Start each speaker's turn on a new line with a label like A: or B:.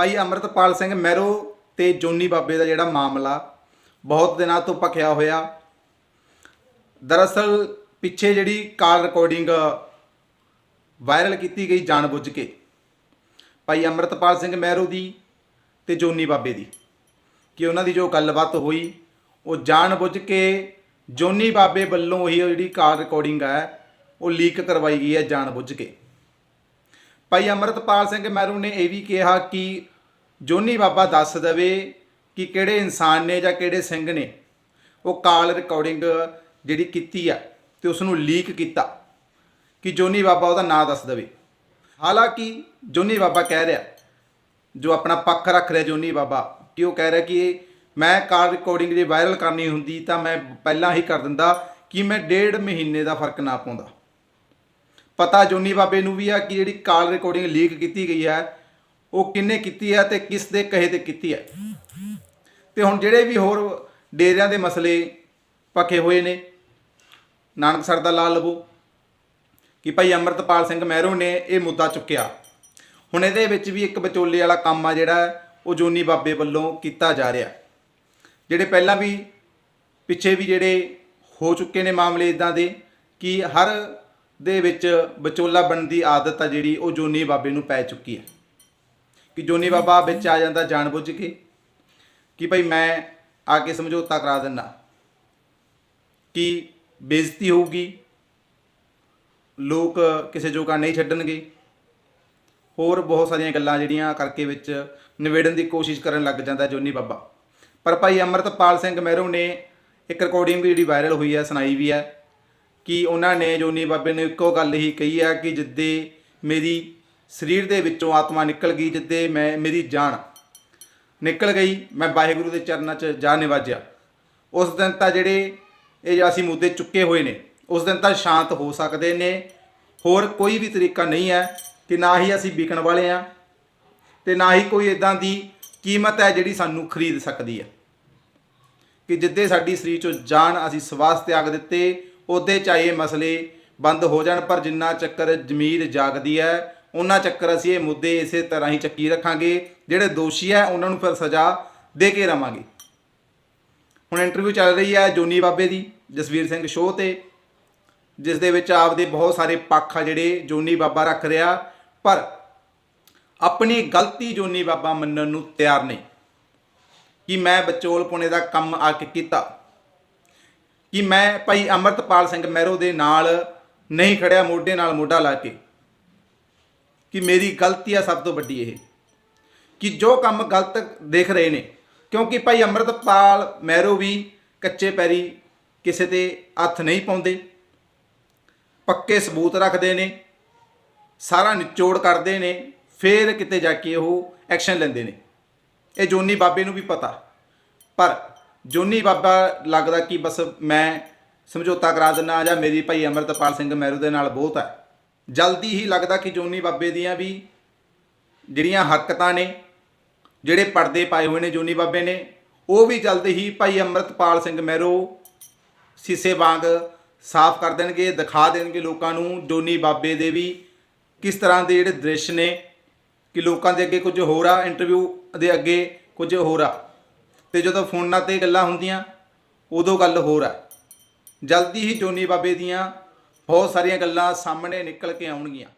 A: ਭਾਈ ਅਮਰਤਪਾਲ ਸਿੰਘ ਮਹਿਰੋ ਤੇ ਜੋਨੀ ਬਾਬੇ ਦਾ ਜਿਹੜਾ ਮਾਮਲਾ, ਬਹੁਤ ਦਿਨਾਂ ਤੋਂ ਭਖਿਆ ਹੋਇਆ। ਦਰਅਸਲ ਪਿੱਛੇ ਜਿਹੜੀ ਕਾਲ ਰਿਕਾਰਡਿੰਗ ਵਾਇਰਲ ਕੀਤੀ ਗਈ ਜਾਣਬੁੱਝ ਕੇ, ਭਾਈ ਅਮਰਤਪਾਲ ਸਿੰਘ ਮਹਿਰੂ ਦੀ ਤੇ ਜੋਨੀ ਬਾਬੇ ਦੀ। ਕਿ ਉਹਨਾਂ ਦੀ ਜੋ ਗੱਲਬਾਤ ਹੋਈ, ਉਹ ਜਾਣਬੁੱਝ ਕੇ ਜੋਨੀ ਬਾਬੇ ਵੱਲੋਂ ਹੀ ਉਹ ਜਿਹੜੀ ਕਾਲ ਰਿਕਾਰਡਿੰਗ ਹੈ, ਉਹ ਲੀਕ ਕਰਵਾਈ ਗਈ ਹੈ ਜਾਣਬੁੱਝ ਕੇ। ਭਾਈ ਅਮਰਤਪਾਲ ਸਿੰਘ ਮਹਿਰੂ ਨੇ ਇਹ ਵੀ ਕਿਹਾ ਕਿ ਜੋਨੀ ਬਾਬਾ ਦੱਸ ਦੇਵੇ ਕਿ ਕਿਹੜੇ ਇਨਸਾਨ ਨੇ ਜਾਂ ਕਿਹੜੇ ਸਿੰਘ ਨੇ, ਉਹ ਕਾਲ ਰਿਕਾਰਡਿੰਗ ਜਿਹੜੀ ਕੀਤੀ ਆ ਤੇ ਉਸ ਨੂੰ ਲੀਕ ਕੀਤਾ ਕਿ ਜੋਨੀ ਬਾਬਾ ਉਹਦਾ ਨਾਂ ਦੱਸ ਦੇਵੇ। ਹਾਲਾਂਕਿ ਜੋਨੀ ਬਾਬਾ ਕਹਿ ਰਿਹਾ, ਜੋ ਆਪਣਾ ਪੱਖ ਰੱਖ ਰਿਹਾ ਜੋਨੀ ਬਾਬਾ, ਕਿ ਉਹ ਕਹਿ ਰਿਹਾ ਕਿ ਮੈਂ ਕਾਲ ਰਿਕਾਰਡਿੰਗ ਜੇ ਵਾਇਰਲ ਕਰਨੀ ਹੁੰਦੀ ਤਾਂ ਮੈਂ ਪਹਿਲਾਂ ਹੀ ਕਰ ਦਿੰਦਾ ਕਿ ਮੈਂ ਡੇਢ ਮਹੀਨੇ ਦਾ ਫ਼ਰਕ ਨਾ ਪਾਉਂਦਾ। ਪਤਾ ਜੋਨੀ ਬਾਬੇ ਨੂੰ ਵੀ ਆ ਕਿ ਜਿਹੜੀ ਕਾਲ ਰਿਕਾਰਡਿੰਗ ਲੀਕ ਕੀਤੀ ਗਈ ਹੈ ਉਹ ਕਿੰਨੇ ਕੀਤੀ ਹੈ ਤੇ ਕਿਸ ਦੇ ਕਹੇ ਤੇ ਕੀਤੀ ਹੈ ਤੇ ਹੁਣ ਜਿਹੜੇ ਵੀ ਹੋਰ ਡੇਰਿਆਂ ਦੇ ਮਸਲੇ ਪੱਕੇ ਹੋਏ ਨੇ ਨਾਨਕਸਰ ਦਾ ਲਾ ਲਵੋ ਕਿ ਭਾਈ ਅਮਰਤਪਾਲ ਸਿੰਘ ਮਹਿਰੂ ਨੇ ਇਹ ਮੁੱਦਾ ਚੁੱਕਿਆ। ਹੁਣ ਇਹਦੇ ਵਿੱਚ ਵੀ ਇੱਕ ਵਿਚੋਲੇ ਵਾਲਾ ਕੰਮ ਆ ਜਿਹੜਾ ਉਹ ਜੋਨੀ ਬਾਬੇ ਵੱਲੋਂ ਕੀਤਾ ਜਾ ਰਿਹਾ। ਜਿਹੜੇ ਪਹਿਲਾਂ ਵੀ, ਪਿੱਛੇ ਵੀ ਜਿਹੜੇ ਹੋ ਚੁੱਕੇ ਨੇ ਮਾਮਲੇ ਇਦਾਂ ਦੇ, ਕਿ ਹਰ ਦੇ ਵਿੱਚ ਵਿਚੋਲਾ ਬਣਨ ਦੀ ਆਦਤ ਆ ਜਿਹੜੀ ਉਹ ਜੋਨੀ ਬਾਬੇ ਨੂੰ ਪੈ ਚੁੱਕੀ ਹੈ ਕਿ ਜੋਨੀ ਬਾਬਾ ਵਿੱਚ ਆ ਜਾਂਦਾ ਜਾਣਬੁੱਝ ਕੇ ਕਿ ਭਾਈ ਮੈਂ ਆ ਕੇ ਸਮਝੌਤਾ ਕਰਾ ਦਿੰਦਾ। ਕਿ ਬੇਇੱਜ਼ਤੀ ਹੋਊਗੀ, ਲੋਕ ਕਿਸੇ ਜੋਗਾ ਨਹੀਂ ਛੱਡਣਗੇ। ਹੋਰ ਬਹੁਤ ਸਾਰੀਆਂ ਗੱਲਾਂ ਜਿਹੜੀਆਂ ਕਰਕੇ ਵਿੱਚ ਨਿਵੇੜਨ ਦੀ ਕੋਸ਼ਿਸ਼ ਕਰਨ ਲੱਗ ਜਾਂਦਾ ਜੋਨੀ ਬਾਬਾ। ਪਰ ਭਾਈ ਅਮਰਤਪਾਲ ਸਿੰਘ ਮਹਿਰੂ ਨੇ ਇੱਕ ਰਿਕਾਰਡਿੰਗ ਵੀ ਜਿਹੜੀ ਵਾਇਰਲ ਹੋਈ ਹੈ, ਸੁਣਾਈ ਵੀ ਹੈ ਕਿ ਉਹਨਾਂ ਨੇ ਜੋਨੀ ਬਾਬੇ ਨੂੰ ਇੱਕੋ ਗੱਲ ਹੀ ਕਹੀ ਹੈ ਕਿ ਜਿੱਦੇ ਮੇਰੀ ਸਰੀਰ ਦੇ ਵਿੱਚੋਂ ਆਤਮਾ ਨਿਕਲ ਗਈ ਜਿੱਦੇ ਮੈਂ, ਮੇਰੀ ਜਾਨ ਨਿਕਲ ਗਈ, ਮੈਂ ਵਾਹਿਗੁਰੂ ਦੇ ਚਰਨਾਂ 'ਚ ਜਾ ਨਿਵਾਜਿਆ। ਉਸ ਦਿਨ ਤਾਂ ਜਿਹੜੇ ਇਹ ਅਸੀਂ ਮੁੱਦੇ ਚੁੱਕੇ ਹੋਏ ਨੇ, ਉਸ ਦਿਨ ਤਾਂ ਸ਼ਾਂਤ ਹੋ ਸਕਦੇ ਨੇ, ਹੋਰ ਕੋਈ ਵੀ ਤਰੀਕਾ ਨਹੀਂ ਹੈ ਕਿ ਨਾ ਹੀ ਅਸੀਂ ਵਿਕਣ ਵਾਲੇ ਆ ਤੇ ਨਾ ਹੀ ਕੋਈ ਇਦਾਂ ਦੀ ਕੀਮਤ ਹੈ ਜਿਹੜੀ ਸਾਨੂੰ ਖਰੀਦ ਸਕਦੀ ਹੈ। ਕਿ ਜਿੱਦੇ ਸਾਡੀ ਸਰੀਰ ਚੋਂ ਜਾਨ ਅਸੀਂ ਸਵਾਸ ਤਿਆਗ ਦਿੱਤੇ, ਉਹਦੇ ਚਾਹੇ ਮਸਲੇ ਬੰਦ ਹੋ ਜਾਣ, ਪਰ ਜਿੰਨਾ ਚੱਕਰ ਜ਼ਮੀਰ ਜਾਗਦੀ ਹੈ ਉਹਨਾਂ ਚੱਕਰ ਅਸੀਂ ਇਹ ਮੁੱਦੇ ਇਸੇ ਤਰ੍ਹਾਂ ਹੀ ਚੱਕੀ ਰੱਖਾਂਗੇ। ਜਿਹੜੇ ਦੋਸ਼ੀ ਹੈ, ਉਹਨਾਂ ਨੂੰ ਫਿਰ ਸਜ਼ਾ ਦੇ ਕੇ ਰਵਾਂਗੇ। ਹੁਣ ਇੰਟਰਵਿਊ ਚੱਲ ਰਹੀ ਹੈ ਜੋਨੀ ਬਾਬੇ ਦੀ, ਜਸਵੀਰ ਸਿੰਘ ਸ਼ੋਅ ਤੇ, ਜਿਸ ਦੇ ਵਿੱਚ ਆਪਦੇ ਬਹੁਤ ਸਾਰੇ ਪੱਖ ਆ ਜਿਹੜੇ ਜੋਨੀ ਬਾਬਾ ਰੱਖ ਰਿਹਾ, ਪਰ ਆਪਣੀ ਗਲਤੀ ਜੋਨੀ ਬਾਬਾ ਮੰਨਣ ਨੂੰ ਤਿਆਰ ਨਹੀਂ। ਕਿ ਮੈਂ ਵਿਚੋਲ ਪੁਣੇ ਦਾ ਕੰਮ ਆ ਕੇ ਕੀਤਾ, ਕਿ ਮੈਂ ਭਾਈ ਅਮਰਤਪਾਲ ਸਿੰਘ ਮਹਿਰੋ ਦੇ ਨਾਲ ਨਹੀਂ ਖੜਿਆ, ਮੋਢੇ ਨਾਲ ਮੋਢਾ ਲਾ ਕੇ। ਕਿ ਮੇਰੀ ਗਲਤੀ ਆ ਸਭ ਤੋਂ ਵੱਡੀ ਇਹ, ਕਿ ਜੋ ਕੰਮ ਗਲਤ ਦੇਖ ਰਹੇ ਨੇ, ਕਿਉਂਕਿ ਭਾਈ ਅਮਰਤਪਾਲ ਮਹਿਰੋ ਵੀ ਕੱਚੇ ਪੈਰੀ ਕਿਸੇ ਤੇ ਹੱਥ ਨਹੀਂ ਪਾਉਂਦੇ, ਪੱਕੇ ਸਬੂਤ ਰੱਖਦੇ ਨੇ, ਸਾਰਾ ਨਿਚੋੜ ਕਰਦੇ ਨੇ, ਫਿਰ ਕਿਤੇ ਜਾ ਕੇ ਉਹ ਐਕਸ਼ਨ ਲੈਂਦੇ ਨੇ। ਇਹ ਜੋਨੀ ਬਾਬੇ ਨੂੰ ਵੀ ਪਤਾ, ਪਰ ਜੋਨੀ ਬਾਬਾ ਲੱਗਦਾ ਕਿ ਬਸ ਮੈਂ ਸਮਝੌਤਾ ਕਰਾ ਦਿੰਨਾ ਜਾਂ ਮੇਰੀ ਭਾਈ ਅਮਰਤਪਾਲ ਸਿੰਘ ਮਹਿਰੂ ਦੇ ਨਾਲ ਬਹੁਤ ਹੈ ਜਲਦੀ ਹੀ ਲੱਗਦਾ ਕਿ ਜੋਨੀ ਬਾਬੇ ਦੀਆਂ ਵੀ ਜਿਹੜੀਆਂ ਹਰਕਤਾਂ ਨੇ, ਜਿਹੜੇ ਪਰਦੇ ਪਾਏ ਹੋਏ ਨੇ ਜੋਨੀ ਬਾਬੇ ਨੇ, ਉਹ ਵੀ ਜਲਦ ਹੀ ਭਾਈ ਅਮਰਤਪਾਲ ਸਿੰਘ ਮਹਿਰੋ ਸੀਸੇ ਵਾਂਗ ਸਾਫ਼ ਕਰ ਦੇਣਗੇ, ਦਿਖਾ ਦੇਣਗੇ ਲੋਕਾਂ ਨੂੰ ਜੋਨੀ ਬਾਬੇ ਦੇ ਵੀ ਕਿਸ ਤਰ੍ਹਾਂ ਦੇ ਜਿਹੜੇ ਦ੍ਰਿਸ਼ ਨੇ, ਕਿ ਲੋਕਾਂ ਦੇ ਅੱਗੇ ਕੁਝ ਹੋਰ ਆ ਇੰਟਰਵਿਊ ਦੇ ਅੱਗੇ ਕੁਝ ਹੋਰ ਆ। ਤੇ ਜਦੋਂ ਫੋਨਾਂ ਤੇ ਗੱਲਾਂ ਹੁੰਦੀਆਂ, ਉਦੋਂ ਗੱਲ ਹੋਰ ਆ। ਜਲਦੀ ਹੀ ਜੋਨੀ ਬਾਬੇ ਦੀਆਂ ਬਹੁਤ ਸਾਰੀਆਂ ਗੱਲਾਂ ਸਾਹਮਣੇ ਨਿਕਲ ਕੇ ਆਉਣਗੀਆਂ।